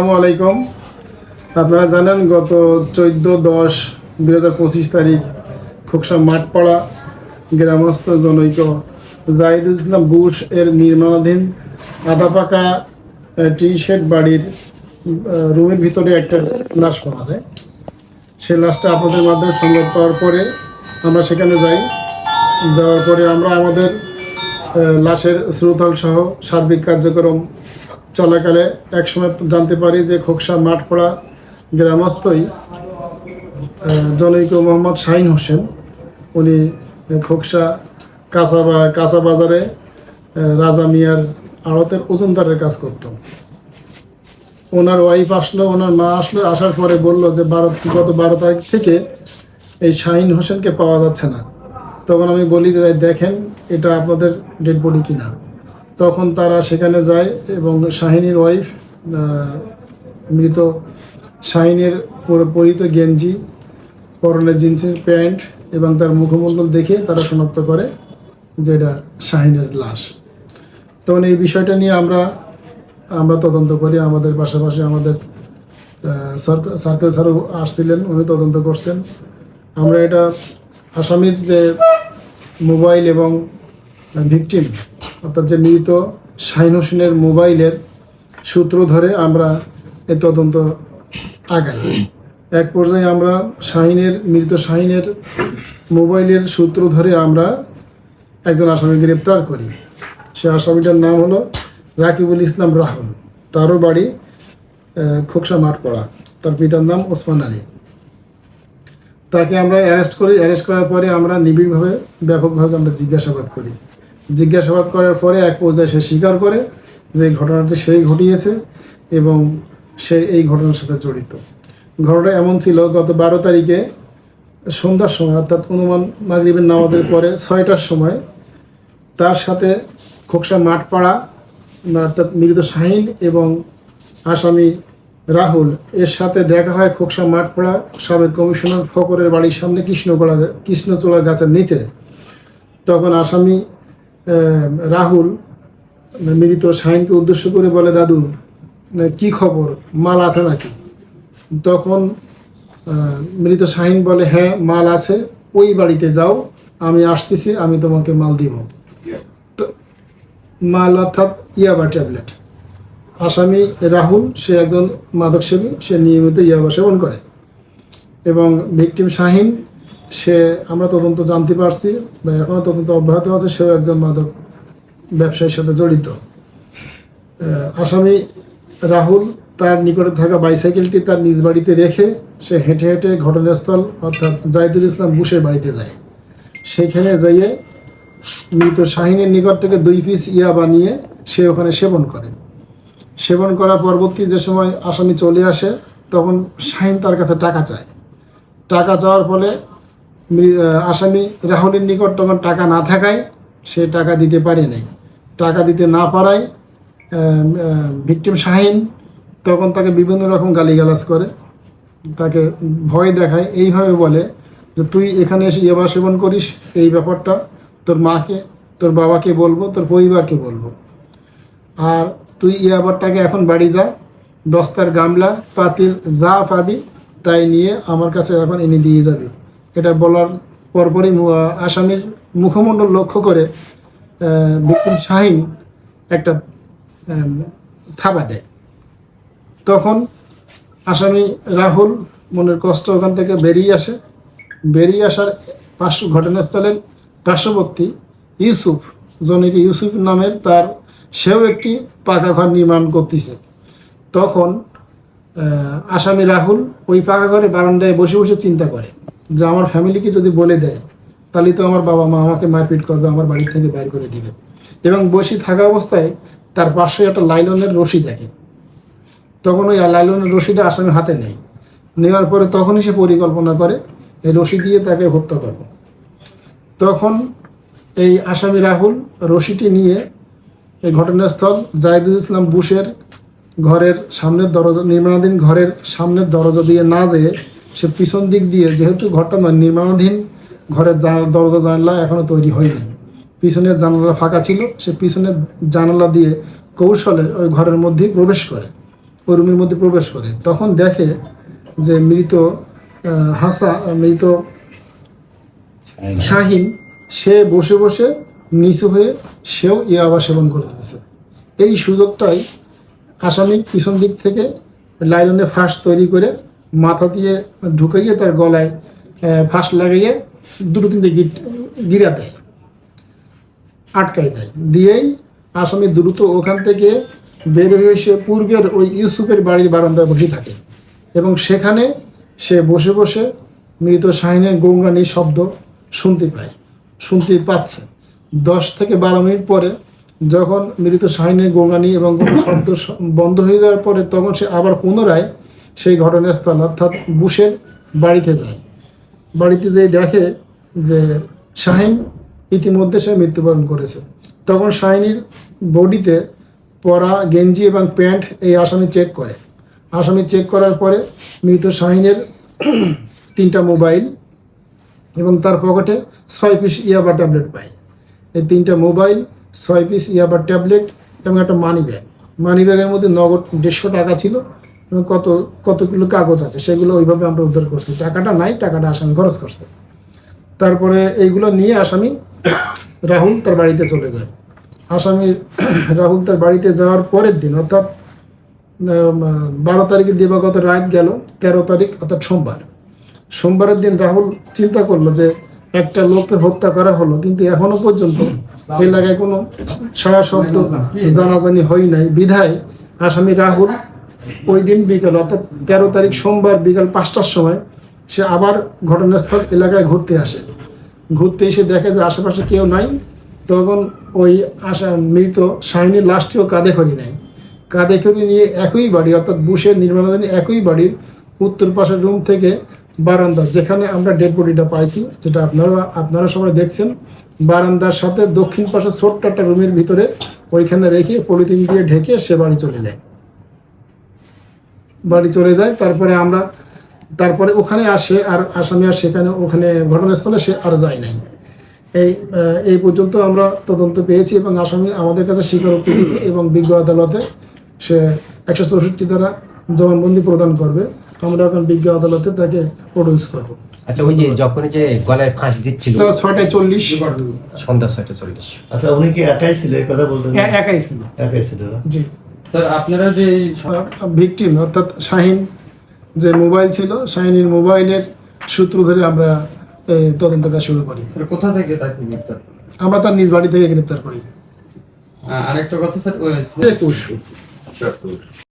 আসসালামু আলাইকুম। আপনারা জানেন গত চোদ্দ দশ দুই হাজার পঁচিশ তারিখ খোকসা মাঠপাড়া গ্রামস্থ জনৈক জাহিদুল ইসলাম বুশ এর নির্মাণাধীন আধা পাকা টি শেড বাড়ির রুমের ভিতরে একটা লাশ পাওয়া যায়। সেই লাশটা আপনাদের মাধ্যমে সংবাদ পাওয়ার পরে আমরা সেখানে যাই। যাওয়ার পরে আমরা আমাদের লাশের শ্রুতল সহ সার্বিক কার্যক্রম চলাকালে একসময় জানতে পারি যে খোকসা মাঠপড়া গ্রামস্থই জনৈক মোহাম্মদ শাহিন হোসেন। উনি খোকসা কাঁচা বা, কাঁচা বাজারে রাজা মিয়ার আড়তের ওজনদারের কাজ করতো। ওনার ওয়াইফ আসলো, ওনার মা আসলো, আসার পরে বলল যে বারো, গত বারো তারিখ থেকে এই শাহিন হোসেনকে পাওয়া যাচ্ছে না। তখন আমি বলি যে দেখেন, এটা আপনাদের ডেড বডি কিনা? তখন তারা সেখানে যায় এবং শাহিনীর ওয়াইফ মৃত শাহিনের পর- পরিহিত গেঞ্জি পরনের জিন্সের প্যান্ট এবং তার মুখমণ্ডল দেখে তারা শনাক্ত করে যে এটা শাহিনের লাশ। তখন এই বিষয়টা নিয়ে আমরা আমরা তদন্ত করি। আমাদের পাশাপাশি আমাদের সার্কেল স্যারও আসছিলেন, উনি তদন্ত করছেন। আমরা এটা আসামির যে মোবাইল এবং ভিকটিম অর্থাৎ যে মৃত শাহিন হোসেনের মোবাইলের সূত্র ধরে আমরা এ তদন্ত আগাই। এক পর্যায়ে আমরা শাহিনের, মৃত শাহিনের মোবাইলের সূত্র ধরে আমরা একজন আসামি গ্রেপ্তার করি। সে আসামিটার নাম হলো রাকিবুল ইসলাম রাহুল। তারও বাড়ি খোকসা মাঠপাড়া। তার পিতার নাম ওসমান আলী। তাকে আমরা অ্যারেস্ট করি। অ্যারেস্ট করার পরে আমরা নিবিড়ভাবে, ব্যাপকভাবে আমরা জিজ্ঞাসাবাদ করি। জিজ্ঞাসাবাদ করার পরে এক পর্যায়ে সে স্বীকার করে যে ঘটনাটি সেই ঘটিয়েছে এবং সে এই ঘটনার সাথে জড়িত। ঘটনা এমন ছিল, গত বারো তারিখে সন্ধ্যার সময়, অর্থাৎ অনুমান মাগরিবের নামাজের পরে ছয়টার সময় তার সাথে খোকসা মাঠপাড়া, অর্থাৎ মৃত শাহিন এবং আসামি রাহুল এর সাথে দেখা হয় খোকসা মাঠপাড়া সাবেক কমিশনার ফকরের বাড়ির সামনে কৃষ্ণপাড়া কৃষ্ণচূড়া গাছের নিচে। তখন আসামি রাহুল মৃত শাহিনকে উদ্দেশ্য করে বলে দাদু না, কি খবর? মাল আছে নাকি? তখন মৃত শাহিন বলে হ্যাঁ মাল আছে ওই বাড়িতে যাও আমি আসতেছি আমি তোমাকে মাল দিব। মাল অর্থাৎ ইয়াবা ট্যাবলেট। আসামি রাহুল সে একজন মাদক সেবী সে নিয়মিত ইয়াবা সেবন করে। এবং ভিকটিম শাহিন সে, আমরা তদন্ত জানতে পারছি, বা এখনও তদন্ত অব্যাহত আছে, সেও একজন মাদক ব্যবসায়ীর সাথে জড়িত। আসামি রাহুল তার নিকটে থাকা বাইসাইকেলটি তার নিজ বাড়িতে রেখে সে হেঁটে হেঁটে ঘটনাস্থল, অর্থাৎ জাহিদুল ইসলাম বুশের বাড়িতে যায়। সেখানে যাইয়ে মৃত শাহিনের নিকট থেকে দুই পিস ইয়া বানিয়ে সে ওখানে সেবন করে। সেবন করার পরবর্তী যে সময় আসামি চলে আসে, তখন শাহিন তার কাছে টাকা চায়। টাকা চাওয়ার ফলে আসামি রাহুলের নিকট তখন টাকা না থাকায় সে টাকা দিতে পারে নাই। টাকা দিতে না পারায় ভিকটিম শাহিন তখন তাকে বিভিন্ন রকম গালিগালাজ করে। তাকে ভয় দেখায়, এইভাবে বলে যে, তুই এখানে এসে ইয়াবা সেবন করিস, এই ব্যাপারটা তোর মাকে, তোর বাবাকে বলব, তোর পরিবারকে বলব। আর তুই ইয়াবারটাকে এখন বাড়ি যা, দস্তার গামলা, পাতিল যা পাবি তাই নিয়ে আমার কাছে এখন এনে দিয়ে যাবে। এটা বলার পরপরই আসামির মুখমণ্ডল লক্ষ্য করে বিপুল শাহিন একটা থাবা দেয়। তখন আসামি রাহুল মনের কষ্ট ওখান থেকে বেরিয়ে আসে। বেরিয়ে আসার পার্শ্ব ঘটনাস্থলের পার্শ্ববর্তী ইউসুফ, জনৈক ইউসুফ নামের তার সেও একটি পাকা ঘর নির্মাণ করতেছে। তখন আসামি রাহুল ওই পাকা ঘরে বারান্দায় বসে বসে চিন্তা করে। যে আমার ফ্যামিলিকে যদি বলে দেয়, তাহলে তো আমার বাবা মা আমাকে মারপিট করবে, আমার বাড়ি থেকে বাইর করে দিবে। এবং বসে থাকা অবস্থায় তার পাশে একটা লাইলনের রশি দেখে। তখন ওই লাইলনের রশিটা আসামির হাতে নেই। নেওয়ার পরে তখনই সে পরিকল্পনা করে, এই রশি দিয়ে তাকে হত্যা করবে। তখন এই আসামি রাহুল রশিটি নিয়ে এই ঘটনাস্থল জাহিদুল ইসলাম বুশের ঘরের সামনের দরজা, নির্মাণাধীন ঘরের সামনের দরজা দিয়ে না যেয়ে সে পিছন দিক দিয়ে যেহেতু ঘরটা নির্মাণাধীন, ঘরের দরজা, জানলা এখনও তৈরি হয়নি। পিছনের জানালা ফাঁকা ছিল, সে পিছনের জানালা দিয়ে কৌশলে ওই ঘরের মধ্যে প্রবেশ করে, ওই রুমের মধ্যে প্রবেশ করে। তখন দেখে যে মৃত হাসা, মৃত শাহিন, সে বসে বসে নিচু হয়ে সেও ইয়াবা সেবন করে দিতেছে এই সুযোগটাই আসামি পিছন দিক থেকে লাইলনে ফাঁস তৈরি করে মাথা দিয়ে ঢুকাইয়ে তার গলায় ফাঁস লাগাইয়ে দুটো তিনটে গিট গিরা দেয় আটকাই দেয়। দিয়েই আসামি দ্রুত ওখান থেকে বের হয়ে সে পূর্বের ওই ইউসুফের বাড়ির বারান্দায় বসে থাকে এবং সেখানে সে বসে বসে মৃত শাহিনের গৌরানির শব্দ শুনতে পায়, শুনতে পাচ্ছে। দশ থেকে বারো মিনিট পরে যখন মৃত শাহিনের গৌরানি এবং শব্দ বন্ধ হয়ে যাওয়ার পরে তখন সে আবার পুনরায় সেই ঘটনাস্থল অর্থাৎ বুশের বাড়িতে যায়। বাড়িতে যেয়ে দেখে যে শাহিন ইতিমধ্যে সে মৃত্যুবরণ করেছে। তখন শাহিনীর বডিতে পরা গেঞ্জি এবং প্যান্ট এই আসামি চেক করে। আসামি চেক করার পরে মৃত শাহিনের তিনটা মোবাইল এবং তার পকেটে ছয় পিস ইয়াবা ট্যাবলেট পায়। এই তিনটা মোবাইল, ছয় পিস ইয়াবা ট্যাবলেট এবং একটা মানি ব্যাগ মানি ব্যাগের মধ্যে নগদ দেড়শো টাকা ছিল। কত কতগুলো কাগজ আছে সেগুলো ওইভাবে আমরা উদ্ধার করছি। টাকাটা নাই টাকাটা আসামি খরচ করছে। তারপরে এইগুলো নিয়ে আসামি রাহুল তার বাড়িতে চলে যায়। আসামি রাহুল তার বাড়িতে যাওয়ার পরের দিন অর্থাৎ বারো তারিখে দিবাগত রাত গেল তেরো তারিখ অর্থাৎ সোমবার। সোমবারের দিন রাহুল চিন্তা করল যে একটা লোককে হত্যা করা হলো কিন্তু এখনও পর্যন্ত এলাকায় কোনো সারা শব্দ জানাজানি হয় নাই বিধায় আসামি রাহুল ওই দিন বিকেল, অর্থাৎ তেরো তারিখ সোমবার বিকাল পাঁচটার সময় সে আবার ঘটনাস্থল এলাকায় ঘুরতে আসে। ঘুরতে এসে দেখে যে আশেপাশে কেউ নাই। তখন ওই আশা মৃত শাহিনীর লাশটিও কাঁধে করি নাই কাঁধে করে নিয়ে একই বাড়ি, অর্থাৎ বুশের নির্মাণাধীন একই বাড়ির উত্তর পাশের রুম থেকে বারান্দা, যেখানে আমরা ডেড বডিটা পাইছি, যেটা আপনারা আপনারা সবাই দেখছেন। বারান্দার সাথে দক্ষিণ পাশে ছোট্ট একটা রুমের ভিতরে ওইখানে রেখে পলিথিন দিয়ে ঢেকে সে বাড়ি চলে যায়। বাড়ি চলে যায় তারপরে আমরা তারপরে ওখানে আসে আর আসামি আর সেখানে ওখানে ঘটনাস্থলে সে আর যায় নাই। এই এই পর্যন্ত আমরা তদন্ত পেয়েছি এবং আসামি আমাদের কাছে স্বীকারোক্তি দিয়েছে এবং বিজ্ঞ আদালতে সে একশো চৌষট্টি দ্বারা জবানবন্দি প্রদান করবে। আমরা এখন বিজ্ঞ আদালতে তাকে প্রডিউস করব। আচ্ছা ওই যে যখন যে গলায় ফাঁস দিচ্ছিল। তো ছয়টায় চল্লিশ। সন্ধ্যা ছয়টা চল্লিশ। আচ্ছা উনি কি একাই ছিল? এই কথা বলতেন একাই ছিল। একাই ছিল জি। স্যার আপনারা যে ভিকটিম অর্থাৎ শাহিন যে মোবাইল ছিল শাহিনীর মোবাইলের সূত্র ধরে আমরা তদন্ত কাজ শুরু করি। স্যার কোথা থেকে তাকে গ্রেপ্তার আমরা তার নিজ বাড়ি থেকে গ্রেপ্তার করি। আরেকটা কথা স্যার একুশ।